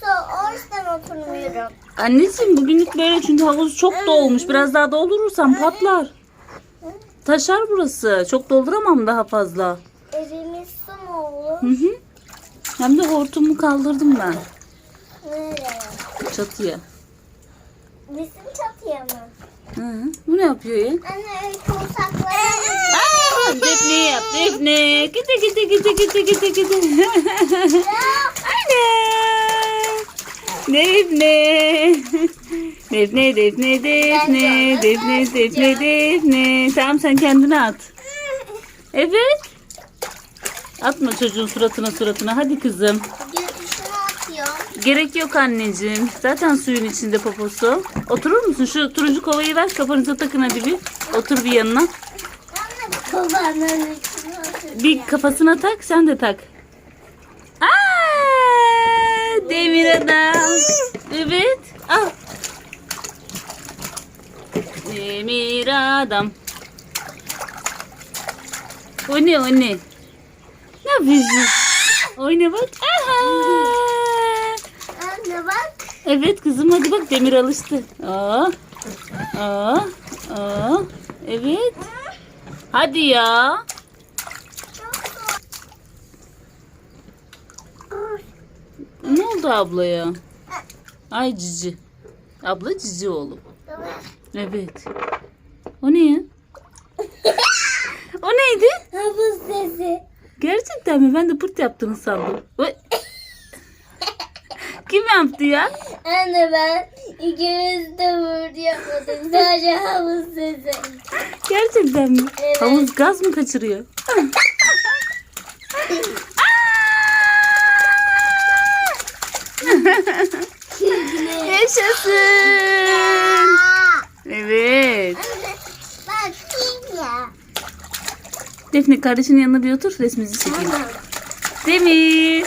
So, o yüzden oturmuyorum. Anneciğim bugünlük böyle çünkü havuz çok dolmuş. Biraz daha doldurursan patlar. Taşar burası. Çok dolduramam daha fazla. Evimiz su mu olur? Hı hı. Hem de hortumu kaldırdım ben Nereye? çatıya. Bizim çatıya mı? Hı. Bu ne yapıyor ya? Anne saklayalım. Aa, Defne yap Defne. Gide gide gide gide gide gide. Defne. Defne Defne Defne Defne Defne Defne. Tamam sen kendine at. Evet. Atma çocuğun suratına suratına. Hadi kızım. Gerek yok anneciğim. Zaten suyun içinde poposu. Oturur musun? Şu turuncu kovayı ver. Kafanıza takın hadi bir. Otur bir yanına. Bir kafasına tak. Sen de tak. Demir adam. Evet. Al. Demir adam. O ne o ne? Ne yapıyorsun? Oyna bak. Aha. Anne bak. Evet kızım hadi bak demir alıştı. Aa, aa, aa. Evet. Hadi ya. Ne oldu ablaya? Ay cici. Abla cici oğlum. Evet. O ne ya? o neydi? Havuz sesi. Gerçekten mi? Ben de pırt yaptığını sandım. Kim yaptı ya? Anne ben ikimiz de vurdu yapmadım. Sadece havuz sesi. Gerçekten mi? Evet. Havuz gaz mı kaçırıyor? Yaşasın. Evet. Bak kim ya? Defne kardeşinin yanına bir otur resminizi çekeyim. Demir.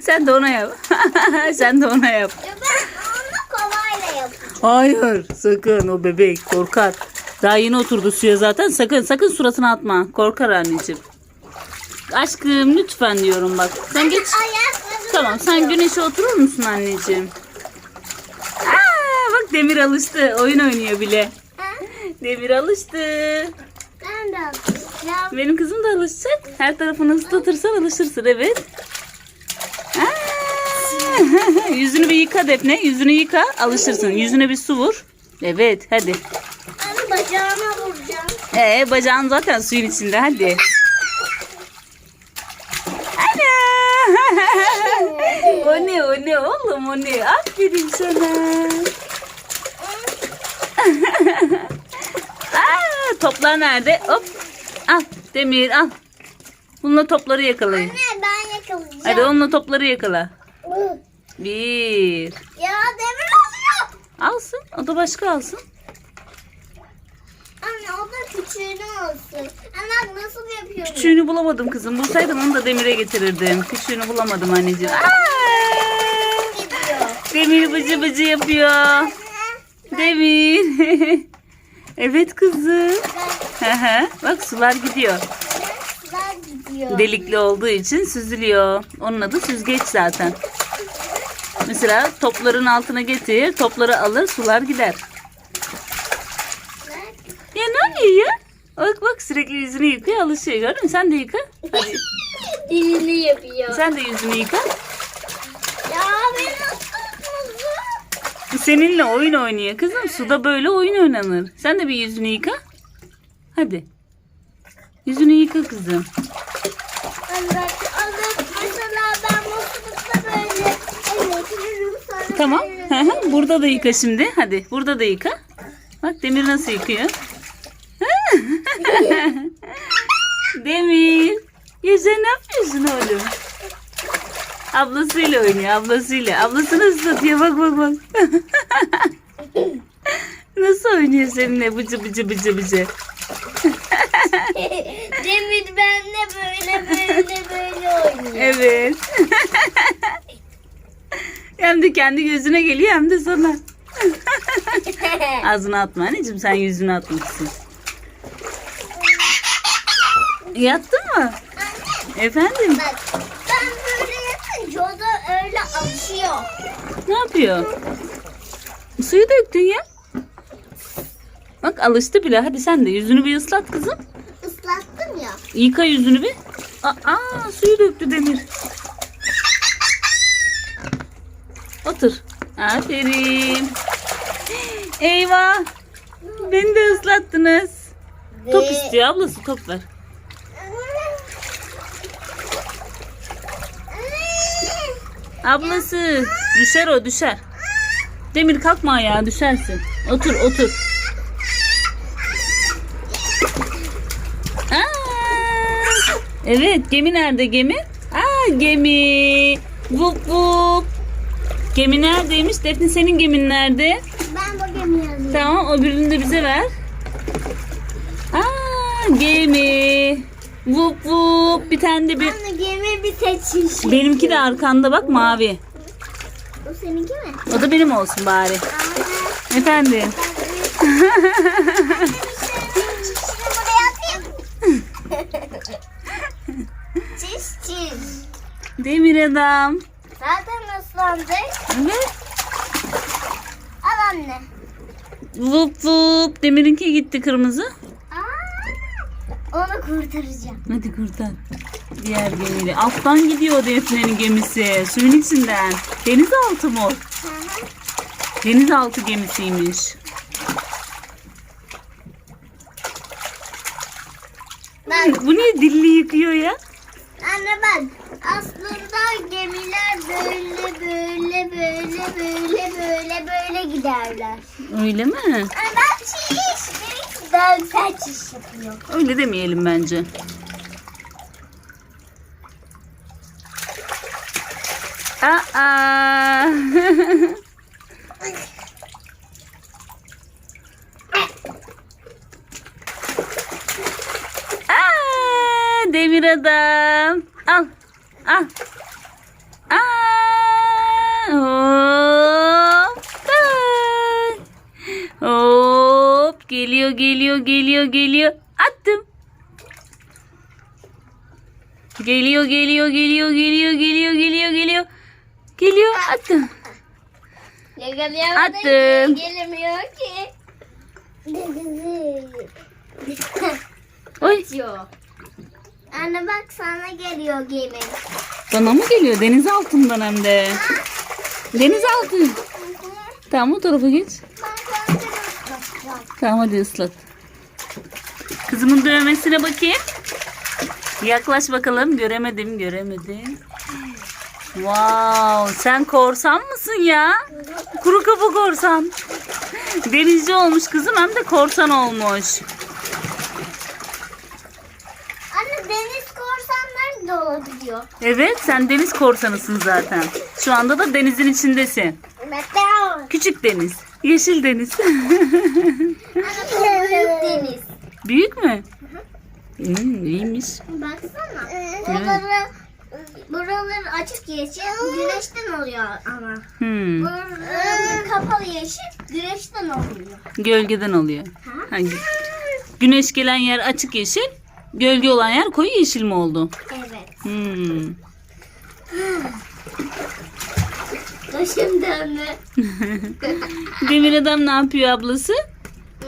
Sen de ona yap. Sen de ona yap. Ya ben onu kovayla yapıyorum. Hayır sakın o bebek korkar. Daha yeni oturdu suya zaten sakın sakın suratına atma. Korkar anneciğim. Aşkım lütfen diyorum bak. Sen geç. Ayaklarını Tamam sen güneşe oturur musun anneciğim? Aa, bak Demir alıştı. Oyun oynuyor bile. Demir alıştı. Ben de yapacağım. Benim kızım da alışacak. Her tarafını ıslatırsan alışırsın evet. Aa, yüzünü bir yıka Defne. Yüzünü yıka alışırsın. Yüzüne bir su vur. Evet hadi. Ben bacağına vuracağım. Ee bacağın zaten suyun içinde hadi. Ana! o ne o ne oğlum o ne? Aferin sana. Toplar nerede? Hop. Al Demir al. Bununla topları yakalayın. Anne ben yakalayacağım. Hadi onunla topları yakala. Bir. Ya demir oluyor. Alsın. O da başka alsın. Anne o da küçüğünü olsun. Anne nasıl yapıyorum? Küçüğünü bulamadım kızım. Bulsaydım onu da demire getirirdim. Küçüğünü bulamadım anneciğim. Aa! Demir bıcı bıcı yapıyor. Demir. evet kızım. Hı hı. Bak sular gidiyor. Sular gidiyor. Delikli olduğu için süzülüyor. Onun adı süzgeç zaten. Mesela topların altına getir, topları alır, sular gider. Ya ne oluyor ya? Bak bak sürekli yüzünü yıkıyor, alışıyor. Gördün mü? Sen de yıka. Hadi. Dilini yapıyor. Sen de yüzünü yıka. Ya kızım. Seninle oyun oynuyor. Kızım suda böyle oyun oynanır. Sen de bir yüzünü yıka. Hadi. Yüzünü yıka kızım. Tamam. Burada da yıka şimdi. Hadi burada da yıka. Bak Demir nasıl yıkıyor. Demir. Sen ne yapıyorsun oğlum? Ablasıyla oynuyor ablasıyla. Ablasını ıslatıyor bak bak bak. nasıl oynuyor seninle bıcı bıcı bıcı bıcı. Demir benle böyle böyle böyle oynuyor. Evet. hem de kendi gözüne geliyor hem de sana. Ağzına atma anneciğim sen yüzüne atmışsın. Yattın mı? Efendim? Bak Ne yapıyor? Suyu döktün ya. Bak alıştı bile. Hadi sen de yüzünü bir ıslat kızım. Islattım ya. Yıka yüzünü bir. Aa, aa, suyu döktü Demir. Otur. Aferin. Eyvah. Beni de ıslattınız. Top istiyor ablası top ver. Ablası. Düşer o düşer. Demir kalkma ayağa düşersin. Otur otur. Aa, evet gemi nerede gemi? Aa gemi. Vup vup. Gemi neredeymiş? Defne senin gemin nerede? Ben bu gemiyi alayım. Tamam öbürünü de bize ver. Aa gemi. Vup vup. Bir tane de bir... Anne gemi bir seçiş. Benimki de arkanda bak mavi. Bu seninki mi? O da benim olsun bari. Aa, Efendim. Çiş çiş. Demir adam. Zaten ıslandık. Evet. Al anne. Vup vup. Demir'inki gitti kırmızı. Onu kurtaracağım. Hadi kurtar. Diğer gemiyle. Alttan gidiyor Defne'nin gemisi. Suyun içinden. Denizaltı mı o? Denizaltı gemisiymiş. Ben, Bu niye dilli yıkıyor ya? anne ben aslında gemiler böyle böyle böyle böyle böyle böyle giderler. Öyle mi? Anne ben çiş. Güzel çiş yapıyor. Öyle demeyelim bence. Aa. Aa, demir adam. Al. Al. Aa, hop. Ay. Hop. Geliyor, geliyor, geliyor. Attım. Geliyor, geliyor, geliyor, geliyor, geliyor, geliyor, geliyor. Geliyor, attım. Attım. Gelemiyor ki. Oy. Anne bak sana geliyor gemi. Bana mı geliyor? Deniz altından hem de. Deniz altı. Tamam o tarafa geç. Tamam hadi ıslat. Kızımın dövmesine bakayım. Yaklaş bakalım. Göremedim, göremedim. Wow, sen korsan mısın ya? Kuru kafa korsan. Denizci olmuş kızım hem de korsan olmuş. Anne deniz korsanlar da olabiliyor. Evet, sen deniz korsanısın zaten. Şu anda da denizin içindesin. Küçük deniz, yeşil deniz. Anne büyük deniz. Büyük mü? Hmm, iyiymiş. Baksana. Buraları, buraları açık yeşil güneşten oluyor ama. Hmm, Buraları kapalı yeşil güneşten oluyor. gölgeden oluyor. Ha? Ha, gü- güneş gelen yer açık yeşil, gölge olan yer koyu yeşil mi oldu? Evet. Hmm. Başım döndü. Demir adam ne yapıyor ablası?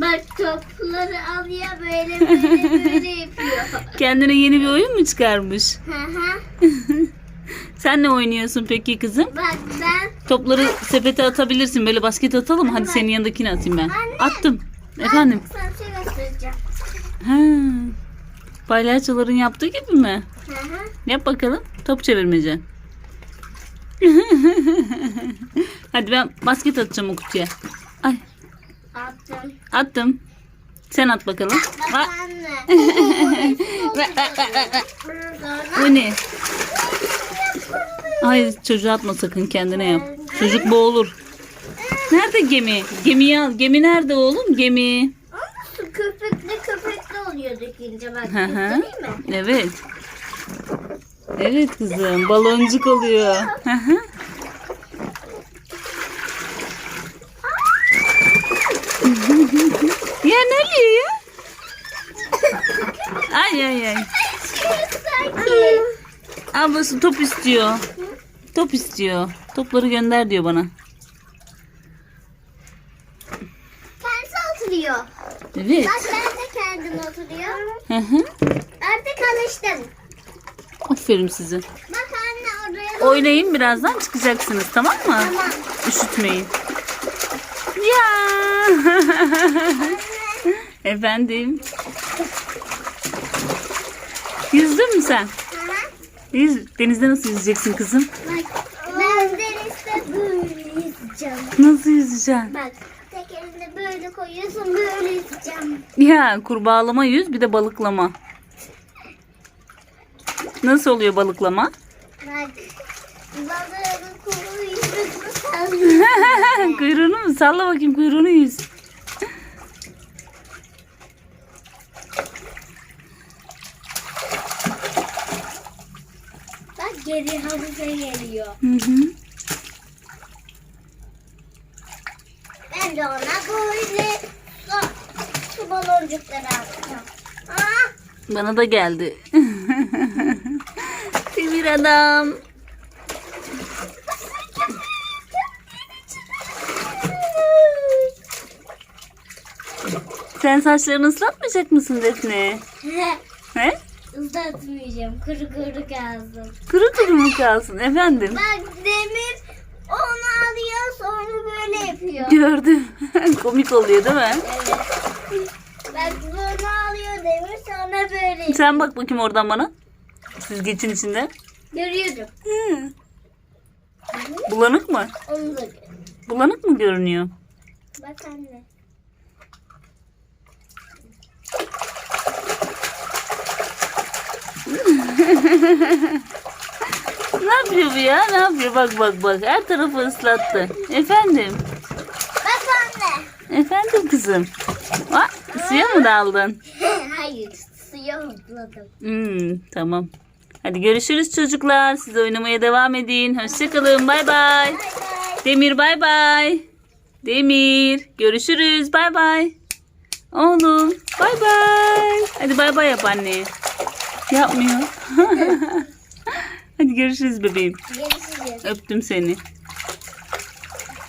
Bak topları alıyor böyle böyle böyle yapıyor. Kendine yeni bir oyun mu çıkarmış? Hı hı. Sen ne oynuyorsun peki kızım? Bak ben Topları sepete atabilirsin. Böyle basket atalım? Hadi senin yanındakini atayım ben. Anne. Attım. Efendim? sana şey göstereceğim. Ha. Palyaçoların yaptığı gibi mi? Hı hı. Yap bakalım. Top çevirmece. Hadi ben basket atacağım o kutuya. Ay Attım. attım. Sen at bakalım. Bak anne. Bu ne? Ay çocuğa atma sakın kendine yap. Çocuk boğulur. Nerede gemi? Gemiyi al. Gemi nerede oğlum? Gemi. köpüklü köpüklü oluyor dökünce bak. Hı hı. Evet. Evet kızım. Baloncuk oluyor. Hı hı. nereye ya? Ay ay ay. Ablası top istiyor. Top istiyor. Topları gönder diyor bana. Kendisi oturuyor. Evet. Bak ben de kendim oturuyor. Hı hı. Artık alıştım. Aferin size. Bak anne oraya. Oynayın birazdan çıkacaksınız tamam mı? Tamam. Üşütmeyin. Ya. Efendim. Yüzdün mü sen? Yüz, denizde nasıl yüzeceksin kızım? Bak ben denizde böyle yüzeceğim. Nasıl yüzeceksin? Bak tek elini böyle koyuyorsun böyle yüzeceğim. Ya kurbağalama yüz bir de balıklama. Nasıl oluyor balıklama? Bak balığın kuyruğunu sallıyor. kuyruğunu mu? Salla bakayım kuyruğunu yüz. Bak geri havuza geliyor. Hı hı. Ben de ona böyle su, su baloncukları. Aa, Bana da geldi. Demir adam. Sen saçlarını ıslatmayacak mısın Defne? He? Islatmayacağım. Kuru kuru kalsın. Kuru kuru mu kalsın efendim? Bak Demir onu alıyor sonra böyle yapıyor. Gördüm. Komik oluyor değil mi? Evet. Bak bunu alıyor Demir sonra böyle yapıyor. Sen bak bakayım oradan bana. Süzgecin içinde. Görüyorum. Hı. Bulanık mı? Onu da. Bulanık mı görünüyor? Bak anne. Ne yapıyor bu ya? Ne yapıyor? Bak bak bak. Her tarafı ıslattı. Efendim? Bak anne. Efendim kızım. Ha, suya mı daldın? Hayır suya hopladım. Hmm, tamam. Hadi görüşürüz çocuklar. Siz oynamaya devam edin. Hoşçakalın. Bay bay. Demir bay bay. Demir. Görüşürüz. Bay bay. Oğlum. Bay bay. Hadi bay bay yap anne. Yapmıyor. Hadi görüşürüz bebeğim. Görüşürüz. Öptüm seni.